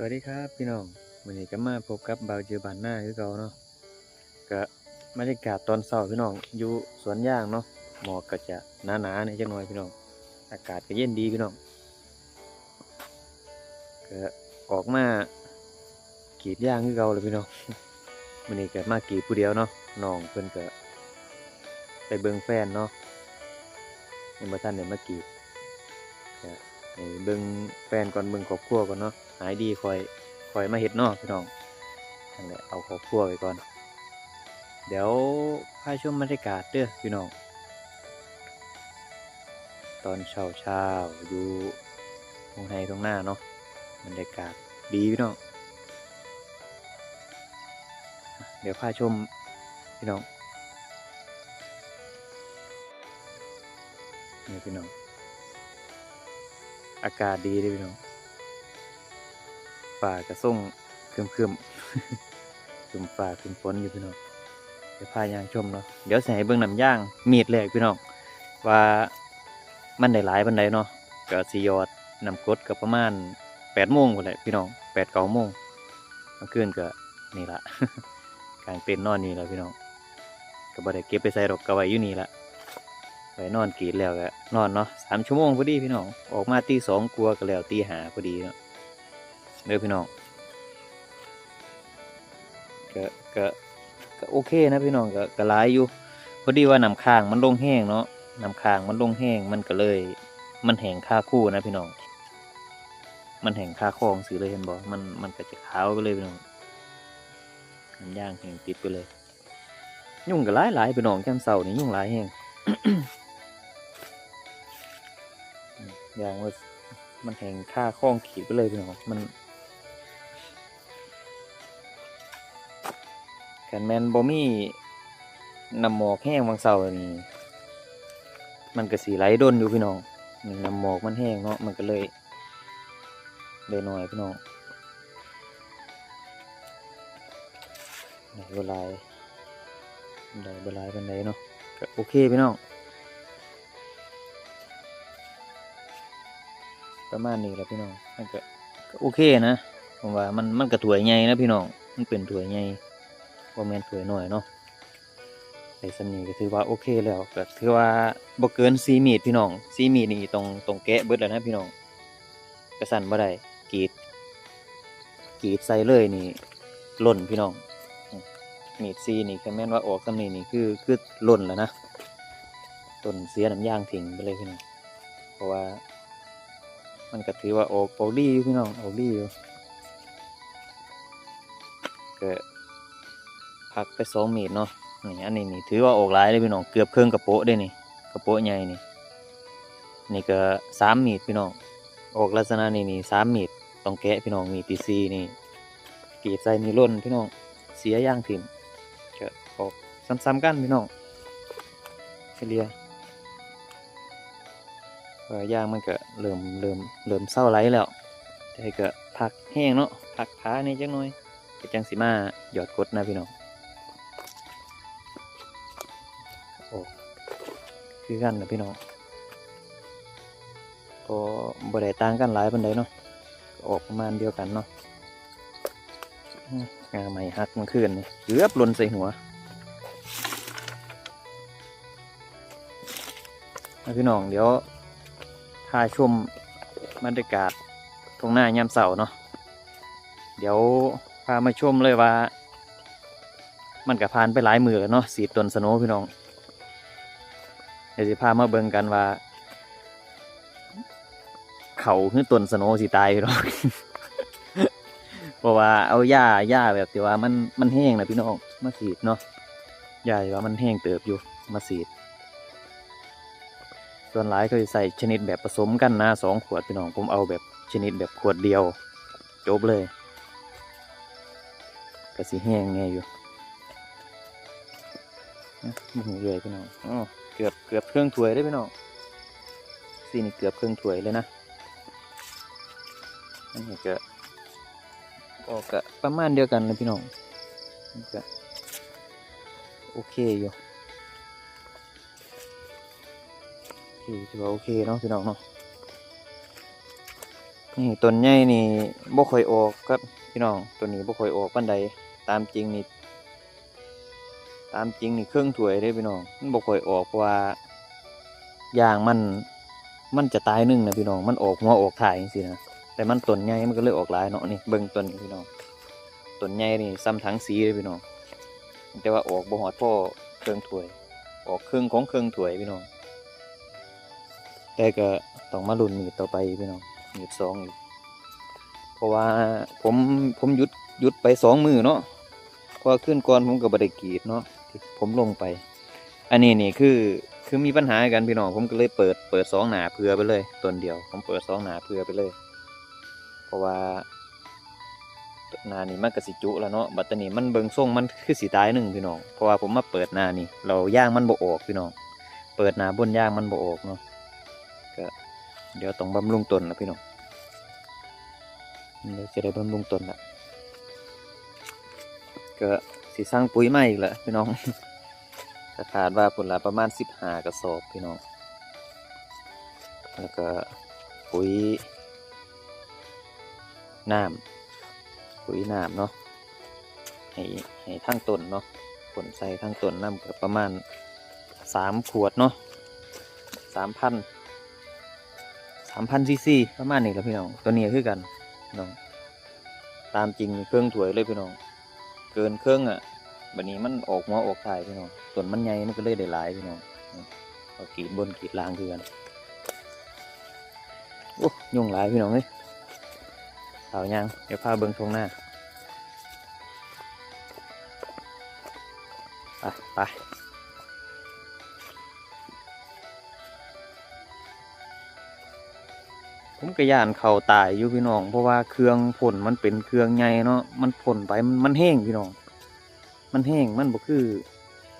สวัสดีครับพี่น้องวันนี้ก็มาพบกับเบาเจือบันหน้าคือเก่าเนาะก็บรรยากาศตอนเช้าพี่น้องอยู่สวนยางเนาะหมอกก็จะหนาๆในจังหน่อยพี่น้อง อากาศก็เย็นดีพี่น้องก็ออกมากรีดยางคือเก่าเลยพี่น้องวันนี้ก็มากรีดผู้เดียวเนาะน้องเพิ่นก็ไปเบิ่งแฟนเนาะยังบ่ทันได้มากรีดก็ เบิ่งแฟนก่อนเบิ่งครอบครัวก่อนเนาะหายดีคอยคอยมาเฮ็ดเนาะพี่น้องนั่นแหละเอาครอบครัวไว้ก่อน เดี๋ยวพาชมบรรยากาศเด้อพี่น้อง ตอนเช้าเช้าๆอยู่ตรงไฮตรงหน้าเนาะบรรยากาศดีพี่น้องเดี๋ยวพาชมพี่น้องนี่พี่น้อง อากาศดีเลยพี่น้องฝ่ากระส่งเครึมครึมๆคึมฝ่าคึมฝนอยู่พี่น้องเดี๋ยวพายางชมเนาะเดี๋ยวใส่เบื้องน้ำย่างมีดแรกพี่น้องว่ามันได้หลายบันไดเนาะก็สียอดนำกดก็ประมาณแปดโมงคนแหละพี่น้องแปดเก้าโมงเมื่อคืนก็นี่ละกลางเต็นท์นอนนี่แหละพี่น้องก็บ่ได้เก็บไปใส่ดอกก็ไว้อยู่นี่ละ ไปนอนกีดแล้วก็นอนเนาะสามชั่วโมงพอดีพี่น้อง ออกมาตีสองกลัวก็แล้วตีหาพอดีเนาะเด้อพี่น้องก็ก็ก็โอเคนะพี่น้องก็ก็หลายอยู่ พอดีว่าน้ำค้างมันลงแห้งเนาะน้ำค้างมันลงแห้งมันก็เลย มันแห้งค่าคู่นะพี่น้อง มันแห้งค่าคลองสิเลยเห็นบ่มันมันก็จะขาวไปเลยพี่น้องน้ำย่างแห้งติดไปเลย ยุ่งก็หลายหลายๆพี่น้องแก้มเสานี่ยุ่งหลายแห้ง อย่างว่ามันแหงค่าข้องขีดไปเลยพี่น้องมันแคนแมนบอมี่นำหมอกแห้งบางเสาร์นี่มันก็สีไหลด้นอยู่พี่น้องนี่นำหมอกมันแห้งเนาะมันก็เลยเลยหน่อยพี่น้องไหนเวลาไหนเวลาเป็นไหนเนาะโอเคพี่น้อง ประมาณนี้แหละพี่น้องมันก็โอเคนะผมว่ามันมันก็ถวยใหญ่นะพี่น้องมันเป็นถวยใหญ่ว่าแมนถวยหน่อยเนาะไอ้สำนีก็ถือว่าโอเคแล้วก็ถือว่าบ่เกินซีมีดพี่น้องซีมีดนี่ตรงตรงแกะเบิดแล้วนะพี่น้องกระสันบ่ได้กรีดกรีดใส่เลยนี่หล่นพี่น้องมีดซีนี่แค่แม่นว่าออกสำนีนี่คือคือหล่นแล้วนะต้นเสียน้ำยางทิ้งไปเลยพี่น้องเพราะว่า มันก็ถือว่าโอโอลี่อยู่พี่น้องโอลี่อยู่ก็พักไปสองเมตรเนาะนี่อันนี้นี่ถือว่าออกหลายเลยพี่น้องเกือบเครื่องกระโปะได้นี่กระโปะใหญ่นี่นี่ก็สามเมตรพี่น้องออกลักษณะนี่นี่สามเมตรต้องแกะพี่น้องมีตีซีนี่เกรีดใส่นี่ล่นพี่น้องเสียย่างถิ่มก็ออกซ้ำๆกันพี่น้องเฉลี่ย ย่างมันก็เริ่มเริ่มเริ่มเศร้าไรแล้วแต่ก็พักแห้งเนาะพักขานี่จังหน่อยก็จังสิมาหยอดกดนะพี่น้องโอ้คือกันนะพี่น้องก็บ่ได้ต่างกันหลายปานใดเนาะออกประมาณเดียวกันเนาะงาใหม่ฮักมันขึ้นนี่เกือบลนใส่หัวพี่น้องเดี๋ยว พาชมบรรยากาศตรงหน้ายามเสาเนาะเดี๋ยวพามาชมเลยว่า มันกับพานไปหลายมือเนาะสีต้นสโนพี่น้อง เดี๋ยวจะพามาเบิ่งกันว่า เขาคือต้นสโนสิตายพี่น้องเพราะว่าเอาหญ้าหญ้าแบบที่ว่ามันมันแห้งนะพี่น้องมาสีดเนาะหญ้าที่ว่ามันแห้งเติบอยู่มาสีด ส่วนหลายก็จะใส่ชนิดแบบผสมกันนะสองขวดพี่น้องผมเอาแบบชนิดแบบขวดเดียว จบเลยก็สีแห้งไงอยู่มึงเลยพี่น้องอ๋อเกือบเกือบเครื่องถ้วยได้พี่น้องสีนี่เกือบเครื่องถ้วยเลยนะอันนี้ก็ออกก็ประมาณเดียวกันเลยพี่น้องก็โอเคอยู่ โอเคถือว่าโอเคเนาะพี่น้องเนาะนี่ต้นใหญ่นี่บ่ค่อยออกครับพี่น้องตัวนี้บ่ค่อยออกปานใดตามจริงนี่ตามจริงนี่เครื่องถวยเด้พี่น้องมันบ่ค่อยออกเพราะว่าอย่างมันมันจะตายหนึ่งนะพี่น้องมันออกหัวออกถ่ายจังซี่นะแต่มันต้นใหญ่มันก็เลยออกหลายเนาะนี่เบิ่งต้นพี่น้องต้นใหญ่นี่ซ้ำถังสีเลยพี่น้องแต่ว่าออกบ่ฮอดพ่อเครื่องถวย ออกเครึ่องของเครื่องถวยพี่น้อง แต่ก็ต้องมาลุ้นมีดต่อไปพี่น้องมีดสองอีกเพราะว่าผมผมหยุดหยุดไปสองมือเนาะเพอขึ้นก่อนผมก็บไดกรีดเนาะผมลงไป อันนี้นี่คือคือมีปัญหากันพี่น้องผมก็เลยเปิดเปิดสองหนาเพื่อไปเลยต้นเดียว ผมเปิดสองหนาเพื่อไปเลย เพราะว่าหนานี่มันกระสิจุแล้วเนาะบัดตรนี้มันเบิงส่งมันคือสีตายหนึ่งพี่น้องเพราะว่าผมมาเปิดหนานี่ เราย่างมันบ่ออกพี่น้องเปิดหนาบนย่างมันบ่ออกเนาะ เดี๋ยวต้องบำรุงต้นนะพี่น้องเดี๋ยวจะได้บำรุงต้นละก็สิสร้างปุ๋ยใหม่อีกแล้วพี่น้องก็ขาดว่าผลละประมาณสิบหากระสอบพี่น้อง แล้วก็ปุ๋ยน้ำปุ๋ยน้ำเนาะให้ให้ทั้งต้นเนาะผลใส่ทั้งต้นน้ำก็ประมาณสามขวดเนาะสามพัน สามพันซีซีประมาณนี้แหละพี่น้อง ตัวนี้คือกันน้องตามจริงเครื่องถวยเลยพี่น้อง เกินเครื่องอะบัดนี้มันออกหัวออกถ่ายพี่น้องส่วนมันใหญ่มันก็เลยได้หลายพี่น้องเอากีดบนกีดล่างคือกันโอ้ยุ่งหลายพี่น้องเอ้ยเอายังเดี๋ยวพาเบิ้งทงหน้า ไปไป ผมก็ย่านเขาตายอยู่พี่น้อง เพราะว่าเครื่องผลมันเป็นเครื่องใหญ่เนาะมันผลไปมันแห้งพี่น้อง มันแห้งมันบ่คือ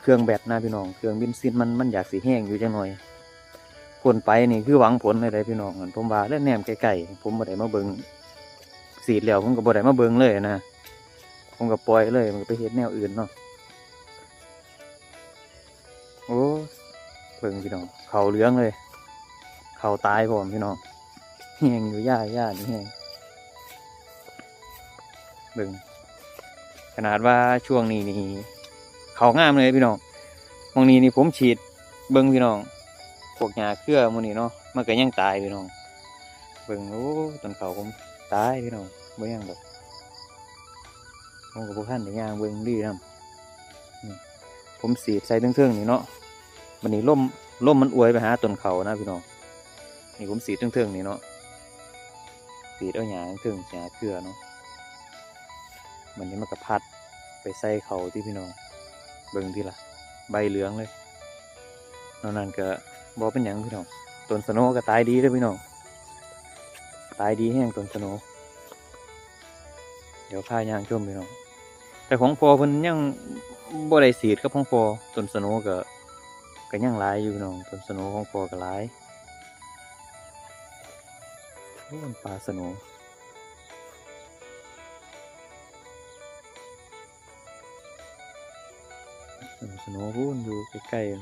เครื่องแบตนะพี่น้อง เครื่องบินซินมันมันอยากสีแห้งอยู่จังหน่อยผลไปนี่คือหวังผลเลยได้พี่น้องอั่นผมว่าแล้วแนมไกลๆผมบ่ได้มาเบิงสีดแล้วผมก็บ่ได้มาเบิงเลยนะผมก็ปล่อยเลยมันก็ไปเฮ็ดแนวอื่นเนาะโอ้เบิ่งพี่น้อง เขาเหลืองเลย เขาตายพร้อมพี่น้อง แหงอยู่ย่าย่านี่แหงเบิ่งขนาดว่าช่วงนี้นี่เขางามเลยพี่น้องมองนี้นี่ผมฉีดเบิ่งพี่น้องพวกหญ้าเครือหมูนี่เนาะมันก็ยังตายพี่น้องเบิ่งโอ้ต้นเขาผมตายพี่น้องบ่ยังดอกผมกับพวกท่านในย่างเบิ่งดีนํนี่ผมสีดใส่เทิงๆนี่เนาะวันนี้ล่มล่มมันอวยไปหาต้นเขานะพี่น้องนี่ผมสีดเทิงๆนี่เนาะ สีดเอาหยางถึงหยาเกลือเนาะมันนี้มันก็พัดไปใส่เขาที่พี่น้องเบิ่งที่ละใบเหลืองเลยนอกนั้นก็บอเป็นหยังพี่น้องต้นสโนว์ก็ตายดีเลยพี่น้องตายดีแห้งต้นสโนว์เดี๋ยวพายางชมพี่น้องแต่ของพอเพิ่นยังบ่ได้สีดกับของพอต้นสโนว์ก็ก็ยังหลายอยู่พี่น้องต้นสโนว์ของพอก็หลาย โอ้มันปลาสโนว์เออสโนว์พูนอยู่ใกล้ๆ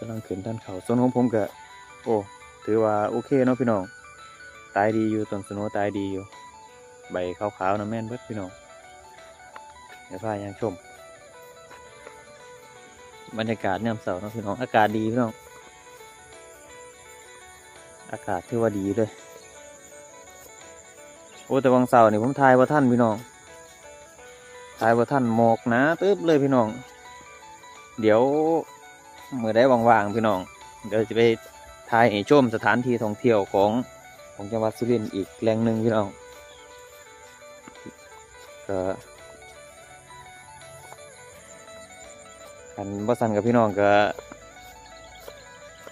กำลังขึ้นด้านเขาสนของผมก็โอ้ถือว่าโอเคเนาะพี่น้องตายดีอยู่ต้นสโนว์ตายดีอยู่ ใบขาวๆนะแม่นเบิดพี่น้องเดี๋ยวพายังชม บรรยากาศยามเสาร์เนาะพี่น้องอากาศดีพี่น้อง อากาศถือว่าดีเลย โอ้แต่วังเสาร์นี่ผมทายว่าท่านพี่น้องทายว่าท่านหมอกนะตึ๊บเลยพี่น้อง เดี๋ยวเมื่อได้ว่างๆพี่น้อง เดี๋ยวจะไปทายให้ชมสถานที่ท่องเที่ยวของของจังหวัดสุรินทร์อีกแหล่งหนึ่งพี่น้องก็กันบ่สันกับพี่น้องก็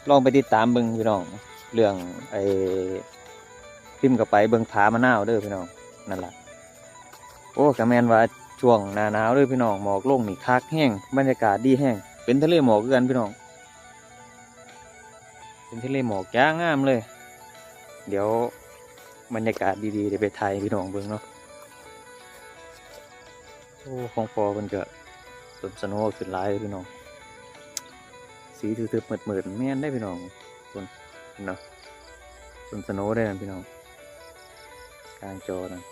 ลองไปติดตามเบิ่งพี่น้อง เรื่องไอ้พิมพ์กับไปเบิ่งผามะนาวเด้อพี่น้องนั่นแหละโอ้กระแมนว่าช่วงหน้าหนาวเด้อพี่น้องหมอกลงนี่คักแห้งบรรยากาศดีแห้งเป็นทะเลหมอกกันพี่น้อง เป็นทะเลหมอกย่างงามเลย เดี๋ยวบรรยากาศดีๆเดี๋ยวไปถ่ายพี่น้องเบิ่งเนาะโอ้ของฟอมันก็ต้นสนว์ขึ้นหลายเลยพี่น้อง สีทึบๆเหมือดๆแม่นได้พี่น้อง เนาะต้นสโนว์ได้นะพี่น้องกลางจอนะ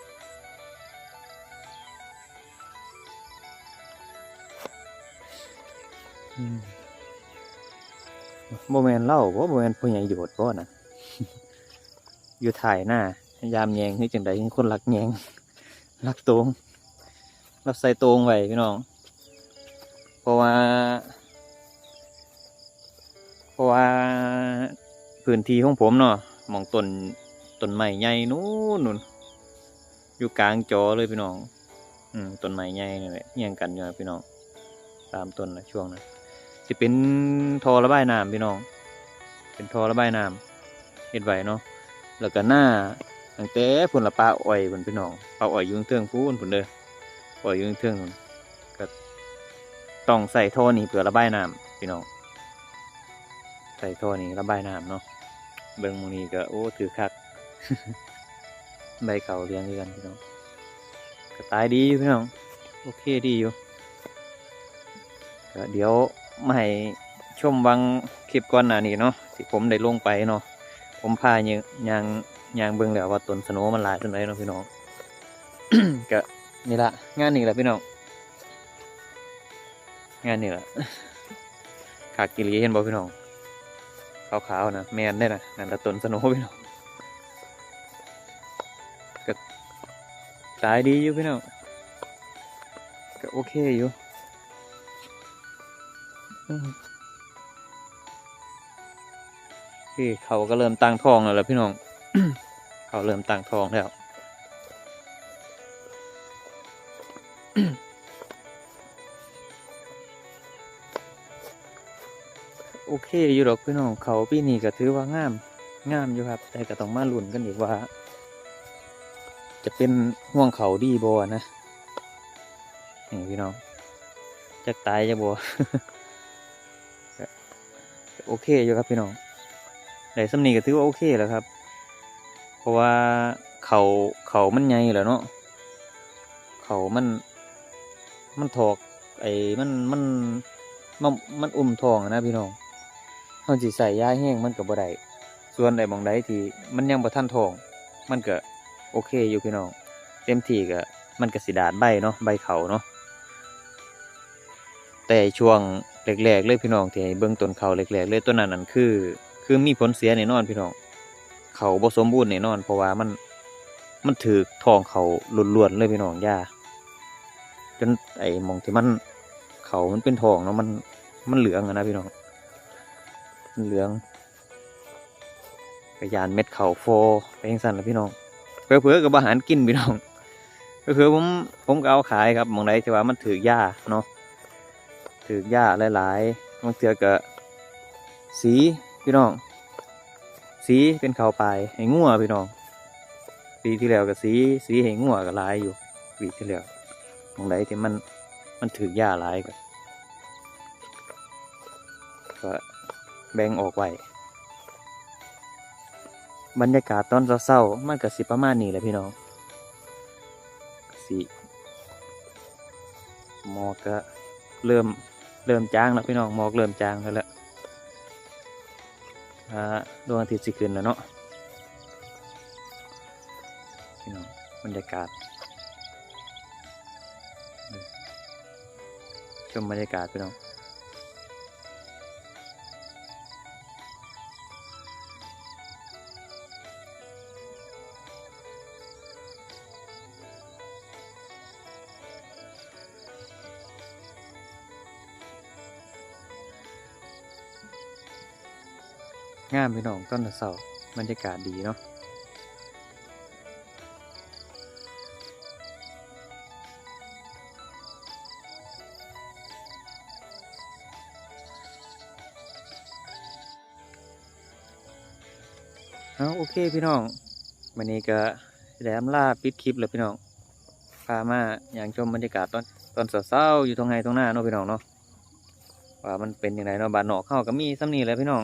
โมแมนเล่าว่าโมแมนผู้ใหญ่โยดบ่นะอยู่ถ่ายหน้ายามแยงนี่จังใดคนรักแยงรักตรงรักใส่ตรงไว้พี่น้อง เพราะว่า เพราะว่า พื้นที่ของผมเนาะมองต้นต้นไม้ใหญ่นู้นนู่นอยู่กลางจอเลยพี่น้อง อืมต้นไม้ใหญ่นี่แหละเฮียงกันอยู่นะพี่น้อง ตามต้นนะช่วงนั้นสิเป็นทอระบายน้ำพี่น้อง เป็นทอระบายน้ำเฮ็ดไว้เนาะแล้วก็หน้าตั้งแต่พุ่นละปลาอ้อยพุ่นพี่น้องปลาอ้อยยุ่เทิงพูนพุ่นเด้อปลาอ้อยยุ่เทิงก็ต้องใส่ท่อนี้เพื่อระบายน้ำพี่น้อง ใส่ท่อนี้ระบายน้ำเนาะเบิ่งมองนี้ก็โอ้ถือคักใบเขาเลี้ยงด้วยกันพี่น้องก็ตายดีอยู่พี่น้องโอเคดีอยู่ก็เดี๋ยวมาให้ชมบางคลิปก่อนหน้านี้เนาะที่ผมได้ลงไปเนาะผมพาเนี่ยยางยางเบิ่งแล้วว่าต้นสโนว์มันหลายต้นไหนเนาะพี่น้องก็นี่ละงานนี้แหละพี่น้องงานนี้แหละขากิรีเห็นบ่พี่น้อง ขาวๆนะแมนได้นะนั่นละต้นสโนว์พี่น้องก็ตายดีอยู่พี่น้องก็โอเคอยู่พี่เขาก็เริ่มตั้งทองแล้วล่ะพี่น้อง เขาเริ่มตั้งทองแล้ว เคอยู่ดอกพี่น้องเขาปีนี้ก็ถือว่างามงามอยู่ครับแต่ก็ต้องมาลุ้นกันอีกว่า จะเป็นห่วงเขาดีบ่นะนี่พี่น้องจะตายจะบ่ก็ก็โอเคอยู่ครับพี่น้องได้สำนีก็ถือว่าโอเคแล้วครับ เพราะว่าเขาเขามันใหญ่แล้วเนาะเขามัน มันถอกไอ้มันมันมันมันอุ่มทองนะพี่น้อง เขาสิใส่ยาแห้งมันก็บ่ได้ส่วนใดบางใดที่มันยังบ่ทันทอง มันก็โอเคอยู่พี่น้อง เต็มที่ก็มันก็สิดาดใบเนาะใบเขาเนาะแต่ช่วงแรกๆเลยพี่น้องที่ให้เบิ่งต้นเขาแรกๆเลยต้นนั้นนั่นคือ คือมีผลเสียแน่นอนพี่น้องเขาบ่สมบูรณ์แน่นอน เพราะว่ามันมันถือทองเขาล้วนๆเลยพี่น้องยาจนไอ้มองที่มันเขามันเป็นทองเนาะมันมันเหลืองอะนะพี่น้อง เหลืองกระยานเม็ดเข่าโฟไปยังสั่นแล้วพี่น้องเพื่อเพื่อกับอาหารกินพี่น้องเพื่อผมผมก็เอาขายครับมองใดที่ว่ามันถือยาเนาะถือยาหลายๆบางเทือก็สีพี่น้อง สีเป็นเขาปลายให้งัวพี่น้องปีที่แล้วก็สีสีให้งัวก็หลายอยู่ปีที่แล้วมองใดที่มันมันถือยาหลายก็ก็ แบ่งออกไว้บรรยากาศตอนเศร้าๆมันก็สิประมาณนี้แหละพี่น้องสิหมอกก็เริ่มเริ่มจางแล้วพี่น้องหมอกเริ่มจางแล้วละดวงอาทิตย์สิขึ้นแล้วเนาะพี่น้องบรรยากาศ ชมบรรยากาศพี่น้อง งามพี่น้องต้นเสาบรรยากาศดีเนาะเอาโอเคพี่น้องวันนี้ก็แหลมล่าปิดคลิปแล้วพี่น้องพามาอย่างชมบรรยากาศตอนตอนเศร้าๆอยู่ตรงไหนตรงหน้าเนาะพี่น้องเนาะว่ามันเป็นยังไงเนาะบานนอกเข้าก็มีซ้ำนี่แหละพี่น้อง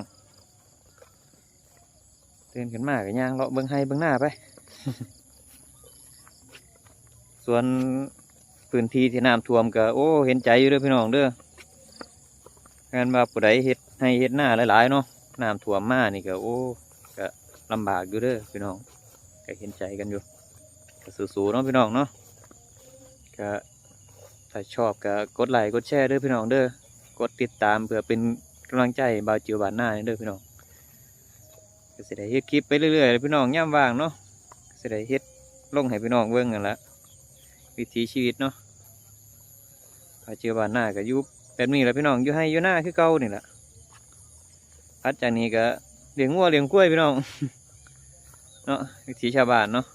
ตื่นขึ้นมาก็ย่างเลาะเบิ้องให้เบิ้องหน้าไป ส่วนพื้นที่ที่น้ำท่วมก็โอ้เห็นใจอยู่เด้อพี่น้องเด้องานว่าผู้ใดเฮ็ดให้เฮ็ดหน้าหลายๆเนาะน้ำท่วมมานี่ก็โอ้ก็ลำบากอยู่เด้อพี่น้องก็เห็นใจกันอยู่ก็สู้ๆเนาะพี่น้องเนาะก็ถ้าชอบก็กดไลค์กดแชร์เด้อพี่น้องเด้อกดติดตามเพื่อเป็นกำลังใจบ่าวจิวบานหน้าเด้อพี่น้อง ก็สิได้เฮ็ดคลิปไปเรื่อยๆพี่น้องย่ามว่างเนาะก็สิได้เฮ็ดลงให้พี่น้องเบิ่งกันละวิถีชีวิตเนาะบ่าวจิวบานหน้าก็ยู่แบบนี้แหละพี่น้องอยู่ให้อยู่หน้าคือเก่านี่แหละพัดจากนี้ก็เลี้ยงงัวเลี้ยงกล้วยพี่น้องเนาะวิถีชาวบ้านเนาะ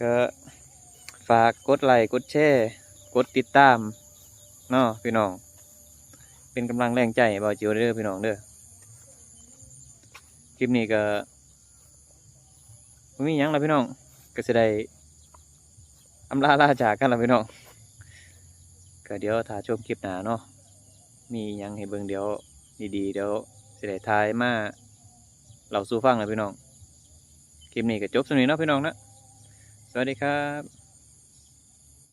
ก็ฝากกดไลค์กดแชร์กดติดตามเนาะพี่น้อง เป็นกำลังแรงใจบ่าวจิวเด้อพี่น้องเด้อคลิปนี้ก็มีหยังล้วพี่น้องก็สิได้อำลาลาจากกันล้วพี่น้องก็เดี๋ยวถ้ายชมคลิปหนาเนาะมีหยังให้เบิ่งเดี๋ยวดีๆเดี๋ยวสิได้ทายมาเราสู้ฟังเลยพี่น้องคลิปนี้ก็จบสนุนเนาะพี่น้องนะสวัสดีครับ